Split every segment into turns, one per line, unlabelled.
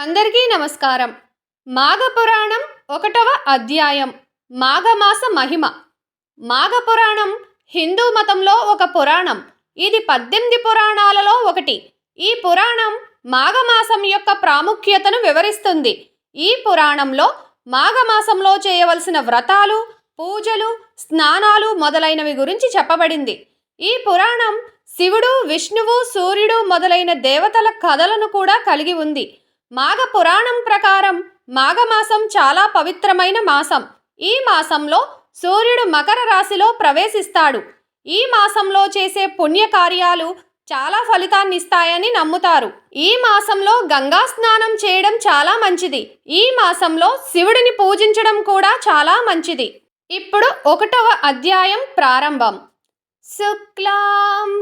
అందరికీ నమస్కారం. మాఘపురాణం ఒకటవ అధ్యాయం. మాఘమాస మహిమ. మాఘపురాణం హిందూ మతంలో ఒక పురాణం. ఇది పద్దెనిమిది పురాణాలలో ఒకటి. ఈ పురాణం మాఘమాసం యొక్క ప్రాముఖ్యతను వివరిస్తుంది. ఈ పురాణంలో మాఘమాసంలో చేయవలసిన వ్రతాలు పూజలు స్నానాలు మొదలైనవి గురించి చెప్పబడింది. ఈ పురాణం శివుడు విష్ణువు సూర్యుడు మొదలైన దేవతల కథలను కూడా కలిగి ఉంది. మాఘ పురాణం ప్రకారం మాఘమాసం చాలా పవిత్రమైన మాసం. ఈ మాసంలో సూర్యుడు మకర రాశిలో ప్రవేశిస్తాడు. ఈ మాసంలో చేసే పుణ్యకార్యాలు చాలా ఫలితాన్ని ఇస్తాయని నమ్ముతారు. ఈ మాసంలో గంగా స్నానం చేయడం చాలా మంచిది. ఈ మాసంలో శివుడిని పూజించడం కూడా చాలా మంచిది. ఇప్పుడు ఒకటవ అధ్యాయం ప్రారంభం. శుక్లాంబరధరం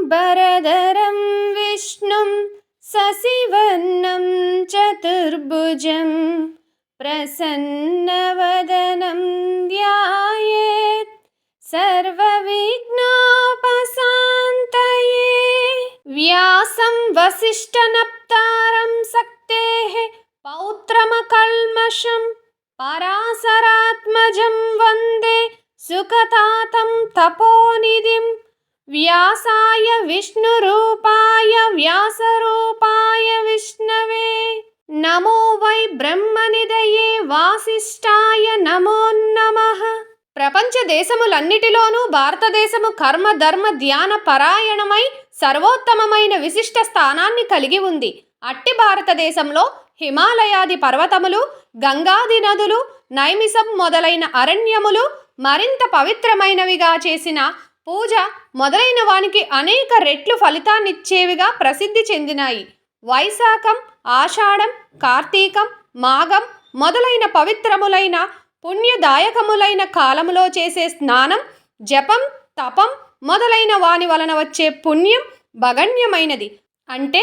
విష్ణుం ससिवर्णं चतुर्भुजं प्रसन्नवदनं ध्यायेत् सर्वविघ्नोपशान्तये व्यासं वसिष्ठनप्तारं शक्तेः पौत्रमकल्मषं परासरात्मजं वन्दे सुखतातं तपोनिधिं व्यासाय विष्णुरूपाय व्यास బ్రహ్మనిదయే వాసిష్టాయ నమో నమః. ప్రపంచ దేశములన్నిటిలోనూ భారతదేశము కర్మ ధర్మ ధ్యాన పరాయణమై సర్వోత్తమమైన విశిష్ట స్థానాన్ని కలిగి ఉంది. అట్టి భారతదేశంలో హిమాలయాది పర్వతములు గంగాది నదులు నైమిసం మొదలైన అరణ్యములు మరింత పవిత్రమైనవిగా చేసిన పూజ మొదలైన వానికి అనేక రెట్లు ఫలితాన్నిచ్చేవిగా ప్రసిద్ధి చెందినాయి. వైశాఖం ఆషాఢం కార్తీకం మాఘం మొదలైన పవిత్రములైన పుణ్యదాయకములైన కాలములో చేసే స్నానం జపం తపం మొదలైన వాని వలన వచ్చే పుణ్యం భగణ్యమైనది. అంటే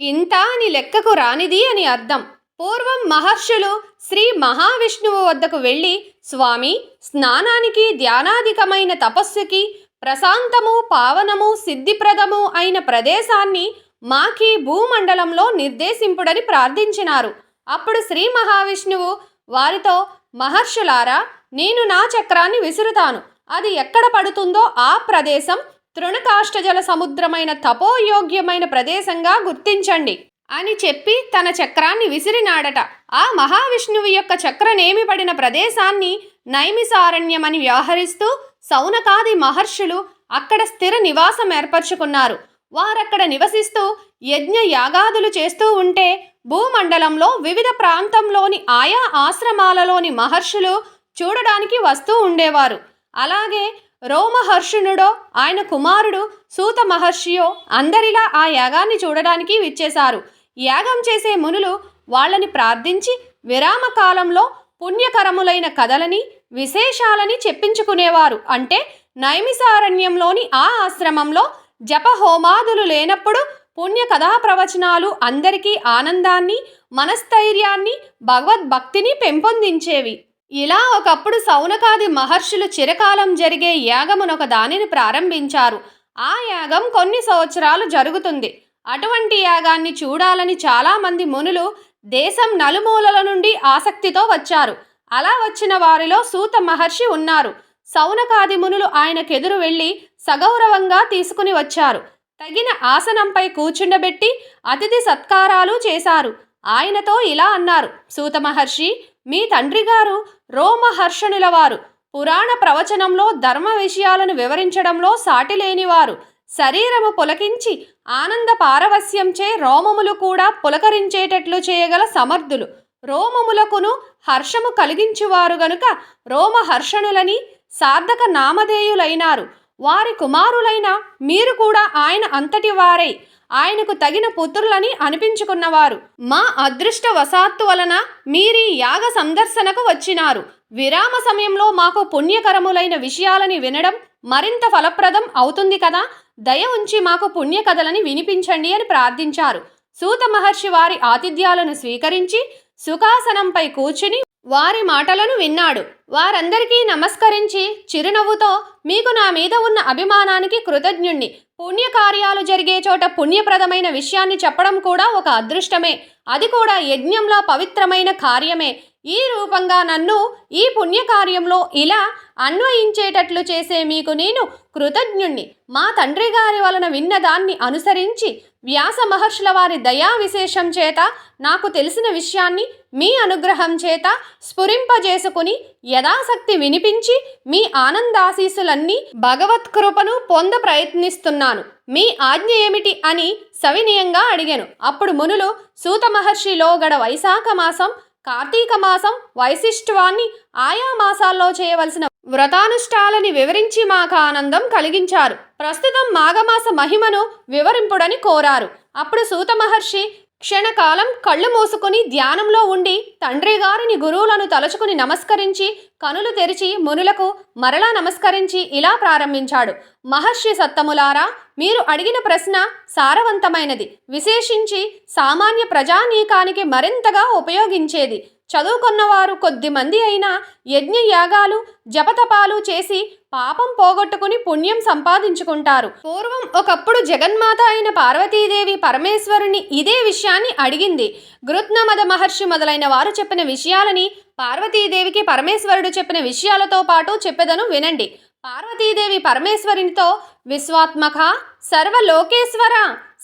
ఇంత అని లెక్కకు రానిది అని అర్థం. పూర్వం మహర్షులు శ్రీ మహావిష్ణువు వద్దకు వెళ్ళి స్వామి స్నానానికి ధ్యానాధికమైన తపస్సుకి ప్రశాంతము పావనము సిద్ధిప్రదము అయిన ప్రదేశాన్ని మాకి భూమండలంలో నిర్దేశింపుడని ప్రార్థించినారు. అప్పుడు శ్రీ మహావిష్ణువు వారితో మహర్షులారా నేను నా చక్రాన్ని విసురుతాను. అది ఎక్కడ పడుతుందో ఆ ప్రదేశం తృణకాష్టజల సముద్రమైన తపోయోగ్యమైన ప్రదేశంగా గుర్తించండి అని చెప్పి తన చక్రాన్ని విసిరినాడట. ఆ మహావిష్ణువు యొక్క చక్రనేమి పడిన ప్రదేశాన్ని నైమిసారణ్యమని వ్యవహరిస్తూ సౌనకాది మహర్షులు అక్కడ స్థిర నివాసం ఏర్పరచుకున్నారు. వారక్కడ నివసిస్తూ యజ్ఞ యాగాదులు చేస్తూ ఉంటే భూమండలంలో వివిధ ప్రాంతంలోని ఆయా ఆశ్రమాలలోని మహర్షులు చూడడానికి వస్తూ ఉండేవారు. అలాగే రోమహర్షునుడో ఆయన కుమారుడు సూత మహర్షియో అందరిలా ఆ యాగాన్ని చూడడానికి విచ్చేశారు. యాగం చేసే మునులు వాళ్ళని ప్రార్థించి విరామ కాలంలో పుణ్యకరములైన కథలని విశేషాలని చెప్పించుకునేవారు. అంటే నైమిసారణ్యంలోని ఆ ఆశ్రమంలో జప హోమాదులు లేనప్పుడు పుణ్య కథా ప్రవచనాలు అందరికీ ఆనందాన్ని మనస్థైర్యాన్ని భగవద్భక్తిని పెంపొందించేవి. ఇలా ఒకప్పుడు సౌనకాది మహర్షులు చిరకాలం జరిగే యాగమునొక దానిని ప్రారంభించారు. ఆ యాగం కొన్ని సంవత్సరాలు జరుగుతుంది. అటువంటి యాగాన్ని చూడాలని చాలామంది మునులు దేశం నలుమూలల నుండి ఆసక్తితో వచ్చారు. అలా వచ్చిన వారిలో సూత మహర్షి ఉన్నారు. సౌనకాది మునులు ఆయనకెదురు వెళ్ళి సగౌరవంగా తీసుకుని వచ్చారు. తగిన ఆసనంపై కూర్చుండబెట్టి అతిథి సత్కారాలు చేశారు. ఆయనతో ఇలా అన్నారు. సూత మహర్షి మీ తండ్రి గారు రోమహర్షణుల వారు పురాణ ప్రవచనంలో ధర్మ విషయాలను వివరించడంలో సాటిలేనివారు. శరీరము పులకించి ఆనంద పారవస్యంచే రోమములు కూడా పులకరించేటట్లు చేయగల సమర్థులు. రోమములకును హర్షము కలిగించువారు గనుక రోమహర్షణులని సార్థక నామధేయులైనారు. వారి కుమారులైన మీరు కూడా ఆయన అంతటి వారై. ఆయనకు తగిన పుత్రులని అనిపించుకున్నవారు. మా అదృష్ట వసాత్తు వలన మీరీ యాగ సందర్శనకు వచ్చినారు. విరామ సమయంలో మాకు పుణ్యకరములైన విషయాలని వినడం మరింత ఫలప్రదం అవుతుంది కదా? దయ ఉంచి మాకు పుణ్య కథలని వినిపించండి అని ప్రార్థించారు. సూత మహర్షి వారి ఆతిథ్యాలను స్వీకరించి సుఖాసనంపై కూర్చుని వారి మాటలను విన్నాడు. వారందరికీ నమస్కరించి చిరునవ్వుతో మీకు నా మీద ఉన్న అభిమానానికి కృతజ్ఞుణ్ణి. పుణ్యకార్యాలు జరిగే చోట పుణ్యప్రదమైన విషయాన్ని చెప్పడం కూడా ఒక అదృష్టమే. అది కూడా యజ్ఞంలో పవిత్రమైన కార్యమే. ఈ రూపంగా నన్ను ఈ పుణ్యకార్యంలో ఇలా అన్వయించేటట్లు చేసే మీకు నేను కృతజ్ఞుణ్ణి. మా తండ్రి గారి వలన విన్నదాన్ని అనుసరించి వ్యాస మహర్షుల వారి దయా విశేషం చేత నాకు తెలిసిన విషయాన్ని మీ అనుగ్రహం చేత స్ఫురింపజేసుకుని యథాశక్తి వినిపించి మీ ఆనందాశీసులన్నీ భగవత్ కృపను పొంద ప్రయత్నిస్తున్నాను. మీ ఆజ్ఞ ఏమిటి అని సవినయంగా అడిగాను. అప్పుడు మునులు సూత మహర్షిలో గడ వైశాఖ మాసం కార్తీక మాసం వైశిష్ట్వాన్ని ఆయా మాసాల్లో చేయవలసిన వ్రతానుష్ఠాలని వివరించి మాకు ఆనందం కలిగించారు. ప్రస్తుతం మాఘమాస మహిమను వివరింపుడని కోరారు. అప్పుడు సూత మహర్షి క్షణకాలం కళ్ళు మూసుకుని ధ్యానంలో ఉండి తండ్రి గారిని గురువులను తలుచుకుని నమస్కరించి కనులు తెరిచి మునులకు మరలా నమస్కరించి ఇలా ప్రారంభించాడు. మహర్షి సత్తములారా మీరు అడిగిన ప్రశ్న సారవంతమైనది. విశేషించి సామాన్య ప్రజానీకానికి మరింతగా ఉపయోగించేది. చదువుకున్నవారు కొద్దిమంది అయినా యజ్ఞ యాగాలు జపతపాలు చేసి పాపం పోగొట్టుకుని పుణ్యం సంపాదించుకుంటారు. పూర్వం ఒకప్పుడు జగన్మాత అయిన పార్వతీదేవి పరమేశ్వరుని ఇదే విషయాన్ని అడిగింది. గృత్నమద మహర్షి మొదలైన వారు చెప్పిన విషయాలని పార్వతీదేవికి పరమేశ్వరుడు చెప్పిన విషయాలతో పాటు చెప్పెదను వినండి. పార్వతీదేవి పరమేశ్వరునితో విశ్వాత్మక సర్వలోకేశ్వర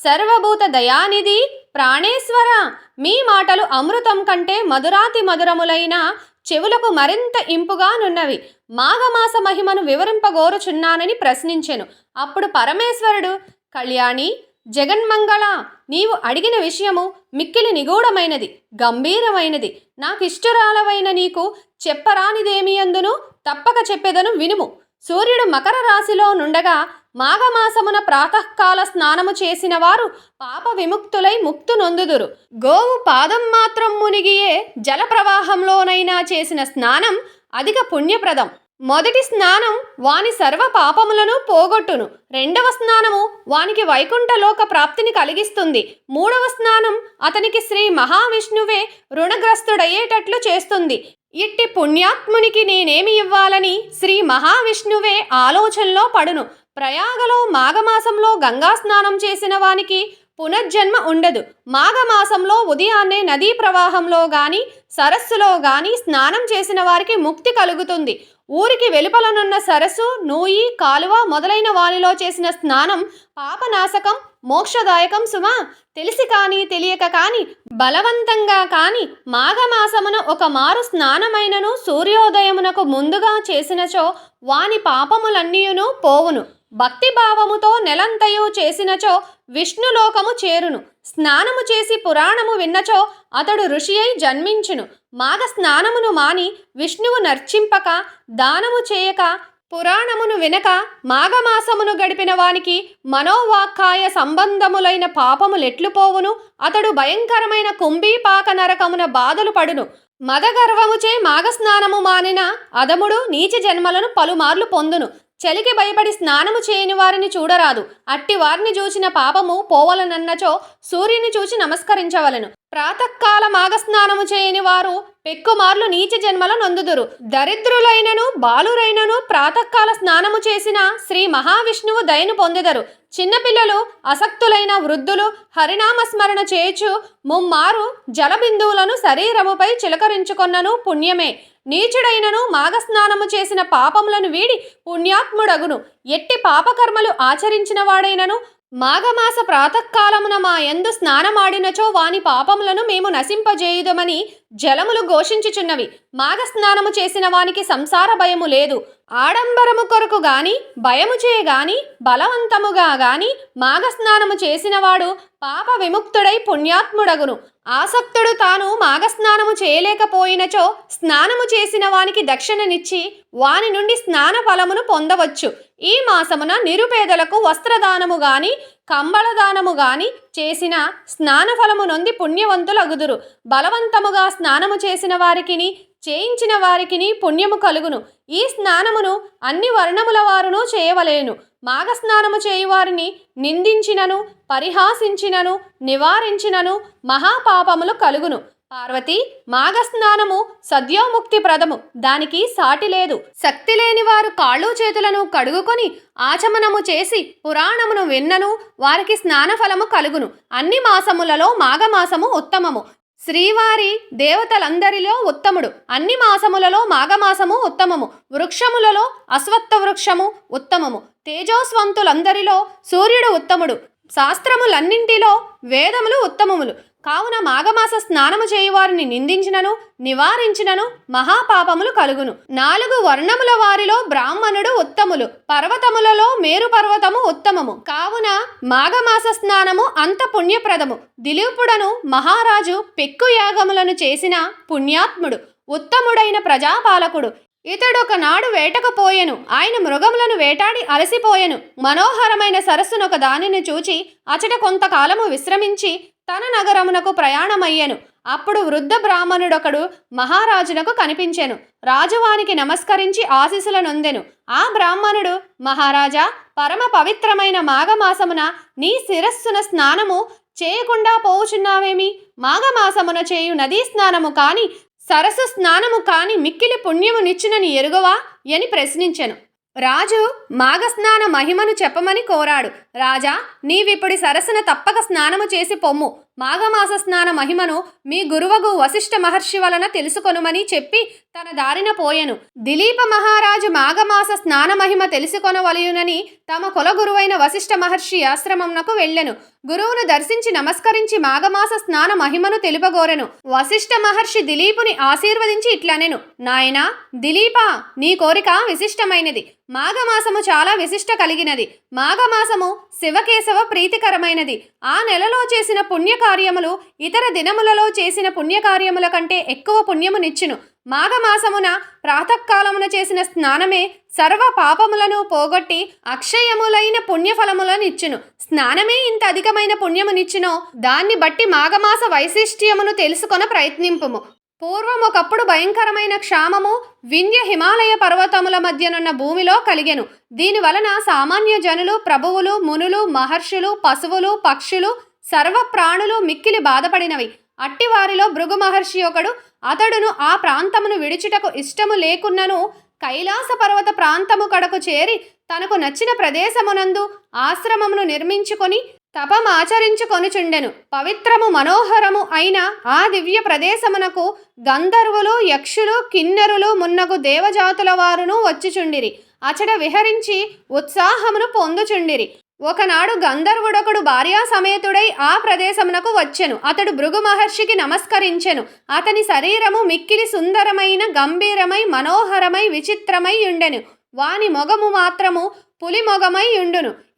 సర్వభూత దయానిధి ప్రాణేశ్వర మీ మాటలు అమృతం కంటే మధురాతి మధురములైన చెవులకు మరింత ఇంపుగానున్నవి మాఘమాస మహిమను వివరింపగోరుచున్నానని ప్రశ్నించెను. అప్పుడు పరమేశ్వరుడు కళ్యాణి జగన్మంగళ నీవు అడిగిన విషయము మిక్కిలి నిగూఢమైనది గంభీరమైనది. నాకిష్టురాలవైన నీకు చెప్పరానిదేమి అందును తప్పక చెప్పేదను వినుము. సూర్యుడు మకర రాశిలో నుండగా మాఘమాసమున ప్రాతకాల స్నానము చేసిన వారు పాప విముక్తులై ముక్తు నొందుదురు. గోవు పాదం మాత్రం మునిగియే జలప్రవాహంలోనైనా చేసిన స్నానం అధిక పుణ్యప్రదం. మొదటి స్నానం వాని సర్వ పాపములను పోగొట్టును. రెండవ స్నానము వానికి వైకుంఠలోక ప్రాప్తిని కలిగిస్తుంది. మూడవ స్నానం అతనికి శ్రీ మహావిష్ణువే రుణగ్రస్తుడయ్యేటట్లు చేస్తుంది. ఇట్టి పుణ్యాత్మునికి నేనేమి ఇవ్వాలని శ్రీ మహావిష్ణువే ఆలోచనలో పడును. ప్రయాగలో మాఘమాసంలో గంగా స్నానం చేసిన వానికి పునర్జన్మ ఉండదు. మాఘమాసంలో ఉదయాన్నే నదీ ప్రవాహంలో గాని సరస్సులో గాని స్నానం చేసిన వారికి ముక్తి కలుగుతుంది. ఊరికి వెలుపలనున్న సరస్సు నూయి కాలువ మొదలైన వానిలో చేసిన స్నానం పాపనాశకం మోక్షదాయకం సుమా! తెలిసి కానీ తెలియక కాని బలవంతంగా కాని మాఘమాసమున ఒక మారు స్నానమైనను సూర్యోదయమునకు ముందుగా చేసినచో వాని పాపములన్నీయును పోవును. భక్తి భావముతో నెలంతయు చేసినచో విష్ణులోకము చేరును. స్నానము చేసి పురాణము విన్నచో అతడు ఋషి అయి జన్మించును. మాఘ స్నానమును మాని విష్ణువు నర్చింపక దానము చేయక పురాణమును వినక మాఘమాసమును గడిపిన వానికి మనోవాక్కాయ సంబంధములైన పాపములెట్లు పోవును అతడు భయంకరమైన కుంభీపాక నరకమున బాధలు పడును. మదగర్వముచే మాఘస్నానము మానిన అదముడు నీచ జన్మలను పలుమార్లు పొందును. చలికి భయపడి స్నానము చేయని వారిని చూడరాదు. అట్టి వారిని చూచిన పాపము పోవలనన్నచో సూర్యుని చూచి నమస్కరించవలను. ప్రాతకాల మాఘస్నానము చేయని వారు పెక్కుమార్లు నీచ జన్మల నొందుదురు. దరిద్రులైనను బాలురైనను ప్రాతకాల స్నానము చేసిన శ్రీ మహావిష్ణువు దయను పొందెదరు. చిన్నపిల్లలు అసక్తులైన వృద్ధులు హరినామస్మరణ చేయుచు ముమ్మారు జలబిందువులను శరీరముపై చిలకరించుకొన్నను పుణ్యమే. నీచుడైనను మాఘస్నానము చేసిన పాపములను వీడి పుణ్యాత్ముడగును. ఎట్టి పాపకర్మలు ఆచరించిన వాడైనను మాఘమాస ప్రాతకాలమున మా ఎందు స్నానమాడినచో వాని పాపములను మేము నశింపజేయుదమని జలములు ఘోషించుచున్నవి. మాఘస్నానము చేసిన వానికి సంసార భయము లేదు. ఆడంబరము కొరకు గాని భయము గాని బలవంతముగా గాని మాఘస్నానము చేసినవాడు పాప విముక్తుడై పుణ్యాత్ముడగును. ఆసక్తుడు తాను మాఘస్నానము చేయలేకపోయినచో స్నానము చేసిన వానికి దక్షిణనిచ్చి వాని నుండి స్నాన ఫలమును పొందవచ్చు. ఈ మాసమున నిరుపేదలకు వస్త్రదానము గాని కంబళదానము గాని చేసిన స్నాన ఫలము నొంది పుణ్యవంతులగుదురు. బలవంతముగా స్నానము చేసిన వారికిని చేయించిన వారికిని పుణ్యము కలుగును. ఈ స్నానమును అన్ని వర్ణముల వారును చేయవలేను. మాఘస్నానము చేయువారిని నిందించినను పరిహాసించినను నివారించినను మహాపాపములు కలుగును. పార్వతి మాఘ స్నానము సద్యోముక్తి ప్రదము దానికి సాటి లేదు. శక్తి లేని వారు కాళ్ళు చేతులను కడుగుకొని ఆచమనము చేసి పురాణమును విన్నను. వారికి స్నాన ఫలము కలుగును. అన్ని మాసములలో మాఘమాసము ఉత్తమము. శ్రీవారి దేవతలందరిలో ఉత్తముడు. అన్ని మాసములలో మాఘమాసము ఉత్తమము. వృక్షములలో అశ్వత్థ వృక్షము ఉత్తమము. తేజోస్వంతులందరిలో సూర్యుడు ఉత్తముడు. శాస్త్రములన్నింటిలో వేదములు ఉత్తమములు. కావున మాఘమాస స్నానము చేయువారిని నిందించినను నివారించినను మహాపాపములు కలుగును. నాలుగు వర్ణముల వారిలో బ్రాహ్మణుడు ఉత్తములు పర్వతములలో మేరు పర్వతము ఉత్తమము. కావున మాఘమాస స్నానము అంత పుణ్యప్రదము. దిలీపుడను మహారాజు పెక్కు యాగములను చేసిన పుణ్యాత్ముడు ఉత్తముడైన ప్రజాపాలకుడు. ఇతడొకనాడు వేటకు పోయెను ఆయన మృగములను వేటాడి అలసిపోయెను. మనోహరమైన సరస్సును ఒక దానిని చూచి అచట కొంతకాలము విశ్రమించి తన నగరమునకు ప్రయాణమయ్యెను. అప్పుడు వృద్ధ బ్రాహ్మణుడొకడు మహారాజునకు కనిపించెను. రాజువానికి నమస్కరించి ఆశీసుల నొందెను. ఆ బ్రాహ్మణుడు మహారాజా పరమ పవిత్రమైన మాఘమాసమున నీ శిరస్సున స్నానము చేయకుండా పోవుచున్నావేమి? మాఘమాసమున చేయు నదీ స్నానము కాని సరస్సు స్నానము కాని మిక్కిలి పుణ్యమునిచ్చునని ఎరుగవా? అని ప్రశ్నించెను. రాజు మాఘస్నాన మహిమను చెప్పమని కోరాడు. రాజా నీవిప్పుడు సరస్సున తప్పక స్నానము చేసి పొమ్ము. మాఘమాస స్నాన మహిమను మీ గురువగు వశిష్ఠ మహర్షి వలన తెలుసుకొనుమని చెప్పి తన దారిన పోయెను. దిలీప మహారాజు మాఘమాస స్నాన మహిమ తెలుసుకొనవలయునని తమ కులగురువైన వశిష్ఠ మహర్షి ఆశ్రమంనకు వెళ్ళెను. గురువును దర్శించి నమస్కరించి మాఘమాస స్నాన మహిమను తెలుపగోరెను. వశిష్ఠ మహర్షి దిలీపుని ఆశీర్వదించి ఇట్లనెను. నాయనా దిలీప నీ కోరిక విశిష్టమైనది. మాఘమాసము చాలా విశిష్ట కలిగినది. మాఘమాసము శివకేశవ ప్రీతికరమైనది. ఆ నెలలో చేసిన పుణ్యకార్యములు ఇతర దినములలో చేసిన పుణ్యకార్యముల కంటే ఎక్కువ పుణ్యమునిచ్చును. మాఘమాసమున ప్రాతకాలమున చేసిన స్నానమే సర్వ పాపములను పోగొట్టి అక్షయములైన పుణ్యఫలములనిచ్చును. స్నానమే ఇంత అధికమైన పుణ్యమునిచ్చునో దాన్ని బట్టి మాఘమాస వైశిష్ట్యమును తెలుసుకొన ప్రయత్నింపుము. పూర్వం ఒకప్పుడు భయంకరమైన క్షామము వింధ్య హిమాలయ పర్వతముల మధ్యనున్న భూమిలో కలిగెను. దీని వలన సామాన్య జనులు ప్రభువులు మునులు మహర్షులు పశువులు పక్షులు సర్వ ప్రాణులు మిక్కిలి బాధపడినవి. అట్టివారిలో భృగు మహర్షి ఒకడు అతడును ఆ ప్రాంతమును విడిచుటకు ఇష్టము లేకున్నను కైలాస పర్వత ప్రాంతము కడకు చేరి తనకు నచ్చిన ప్రదేశమునందు ఆశ్రమమును నిర్మించుకొని తపమాచరించుకొనుచుండెను పవిత్రము మనోహరము అయిన ఆ దివ్య ప్రదేశమునకు గంధర్వులు యక్షులు కిన్నెరులు మున్నగు దేవజాతుల వారును వచ్చుచుండిరి. అచడ విహరించి ఉత్సాహమును పొందుచుండిరి. ఒకనాడు గంధర్వుడొకడు భార్యా సమేతుడై ఆ ప్రదేశమునకు వచ్చెను. అతడు భృగు మహర్షికి నమస్కరించెను. అతని శరీరము మిక్కిలి సుందరమైన గంభీరమై మనోహరమై విచిత్రమై ఉండెను వాని మొగము మాత్రము పులి మొగమై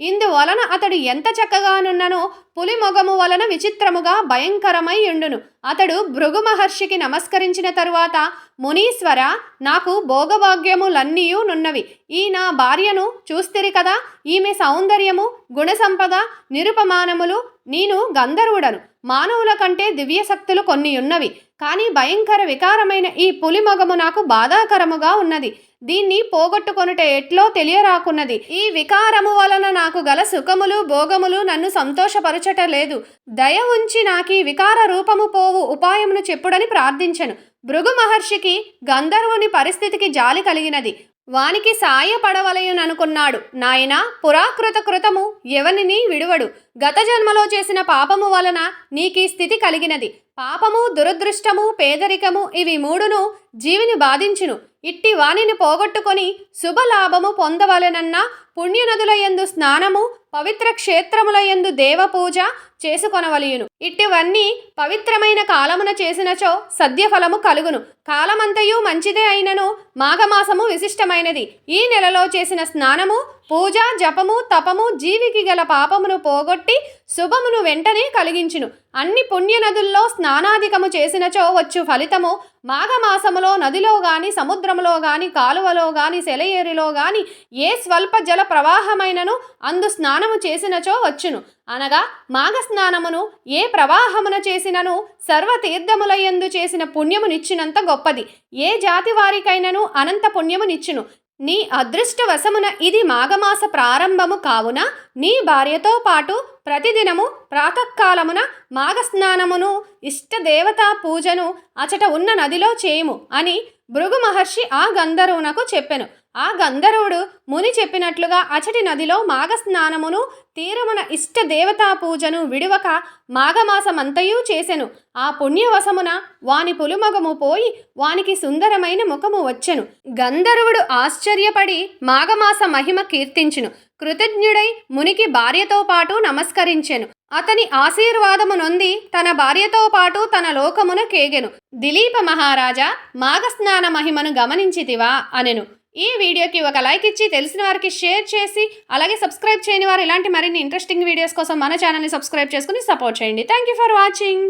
ఇందువలన అతడు ఎంత చక్కగానున్ననో పులిమొగము వలన విచిత్రముగా భయంకరమైయుండును అతడు భృగు మహర్షికి నమస్కరించిన తరువాత మునీశ్వర నాకు భోగభాగ్యములన్నీయూ నున్నవి. ఈ నా భార్యను చూస్తిరి కదా ఈమె సౌందర్యము గుణ సంపద నిరుపమానములు నేను గంధర్వుడను. మానవుల కంటే దివ్యశక్తులు కొన్ని ఉన్నవి కానీ భయంకర వికారమైన ఈ పులిమొగము నాకు బాధాకరముగా ఉన్నది. దీన్ని పోగొట్టుకొనుట ఎట్లో తెలియరాకున్నది. ఈ వికారము వలన నాకు గల సుఖములు భోగములు నన్ను సంతోషపరచట లేదు దయ ఉంచి నాకీ వికార రూపము పోవు ఉపాయమును చెప్పుడని ప్రార్థించెను. భృగు మహర్షికి గంధర్వుని పరిస్థితికి జాలి కలిగినది. వానికి సాయపడవలయుననుకున్నాడు నాయనా పురాకృత కృతము ఎవనిని విడువడు? గత జన్మలో చేసిన పాపము వలన నీకీ స్థితి కలిగినది. పాపము దురదృష్టము పేదరికము ఇవి మూడును జీవిని బాధించును. ఇట్టి వానిని పోగొట్టుకొని శుభలాభము పొందవలెనన్న పుణ్యనదులయందు స్నానము పవిత్ర క్షేత్రముల ఎందు దేవపూజ చేసుకొనవలియును. ఇట్టివన్నీ పవిత్రమైన కాలమున చేసినచో సద్యఫలము కలుగును. కాలమంతయు మంచిదే అయినను మాఘమాసము విశిష్టమైనది. ఈ నెలలో చేసిన స్నానము పూజ జపము తపము జీవికి గల పాపమును పోగొట్టి శుభమును వెంటనే కలిగించును. అన్ని పుణ్యనదుల్లో స్నానాధికము చేసినచో వచ్చు ఫలితము. మాఘమాసములో నదిలో గాని సముద్రములో గాని కాలువలో గాని సెలయేరులో గాని ఏ స్వల్ప జల ప్రవాహమైనను అందు స్నానము చేసినచో వచ్చును. అనగా మాఘ స్నానమును ఏ ప్రవాహమున చేసినను సర్వతీర్థములయందు చేసిన పుణ్యమునిచ్చినంత గొప్పది. ఏ జాతి వారికైనను అనంత పుణ్యమునిచ్చును. నీ అదృష్టవశమున ఇది మాఘమాస ప్రారంభము కావున నీ భార్యతో పాటు ప్రతిదినము ప్రాతకాలమున మాఘస్నానమును ఇష్టదేవతా పూజను అచట ఉన్న నదిలో చేయుము అని భృగు మహర్షి ఆ గంధర్వునకు చెప్పెను. ఆ గంధర్వుడు ముని చెప్పినట్లుగా అచటి నదిలో మాఘస్నానమును తీరమున ఇష్ట దేవతా పూజను విడువక మాఘమాసమంతయూ చేసెను. ఆ పుణ్యవశమున వాని పులుమగము పోయి వానికి సుందరమైన ముఖము వచ్చెను. గంధర్వుడు ఆశ్చర్యపడి మాఘమాస మహిమ కీర్తించును. కృతజ్ఞుడై మునికి భార్యతో పాటు నమస్కరించెను. అతని ఆశీర్వాదము నొంది తన భార్యతో పాటు తన లోకమున కేగెను. దిలీప మహారాజా మాఘస్నాన మహిమను గమనించితివా? అనెను. ఈ వీడియోకి ఒక లైక్ ఇచ్చి తెలిసిన వారికి షేర్ చేసి అలాగే సబ్స్క్రైబ్ చేయని వారు ఇలాంటి మరిన్ని ఇంట్రెస్టింగ్ వీడియోస్ కోసం మన ఛానల్ని సబ్స్క్రైబ్ చేసుకుని సపోర్ట్ చేయండి. Thank you for watching